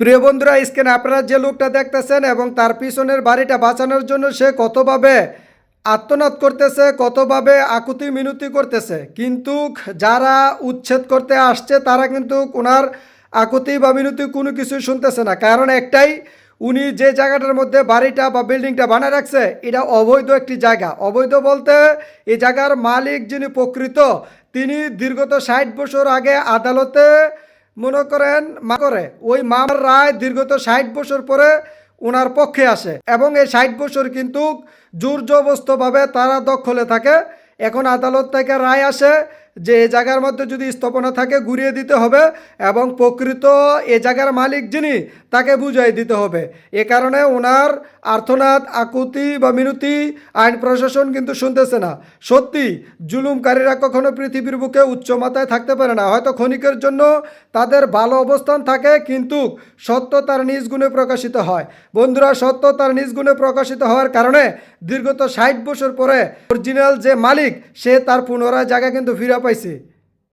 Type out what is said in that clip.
প্রিয় বন্ধুরা, স্ক্রিনে আপনারা যে লোকটা দেখতেছেন এবং তার পিছনের বাড়িটা বাঁচানোর জন্য সে কতভাবে আত্মনাদ করতেছে, কতভাবে আকুতি মিনতি করতেছে, কিন্তু যারা উচ্ছেদ করতে আসছে, তারা কিন্তু ওনার আকুতি বা মিনতি কোনো কিছুই শুনতেছে না। কারণ একটাই, উনি যে জায়গাটার মধ্যে বাড়িটা বা বিল্ডিংটা বানায় রাখছে, এটা অবৈধ একটি জায়গা। অবৈধ বলতে এই জায়গার মালিক যিনি প্রকৃত, তিনি দীর্ঘত ষাট বছর আগে আদালতে মনে করেন, মা করে, ওই মামার রায় দীর্ঘত ষাট বছর পরে ওনার পক্ষে আসে এবং এই ষাট বছর কিন্তু জোর জবস্তভাবে তারা দখলে থাকে। এখন আদালত থেকে রায় আসে যে এ জায়গার মধ্যে যদি স্থাপনা থাকে ঘুরিয়ে দিতে হবে এবং প্রকৃত এ জায়গার মালিক যিনি, তাকে বুঝাই দিতে হবে। এ কারণে ওনার আর্থনাদ আকুতি বা মিনতি আইন প্রশাসন কিন্তু শুনতেছে না। সত্যি, জুলুমকারীরা কখনো পৃথিবীর বুকে উচ্চ মাথায় থাকতে পারে না। হয়তো ক্ষণিকের জন্য তাদের ভালো অবস্থান থাকে, কিন্তু সত্য তার নিজ গুণে প্রকাশিত হয়। বন্ধুরা, সত্য তার নিজ গুণে প্রকাশিত হওয়ার কারণে দীর্ঘত ষাট বছর পরে অরিজিনাল যে মালিক, সে তার পুনরায় জায়গা কিন্তু ফিরে পাইছে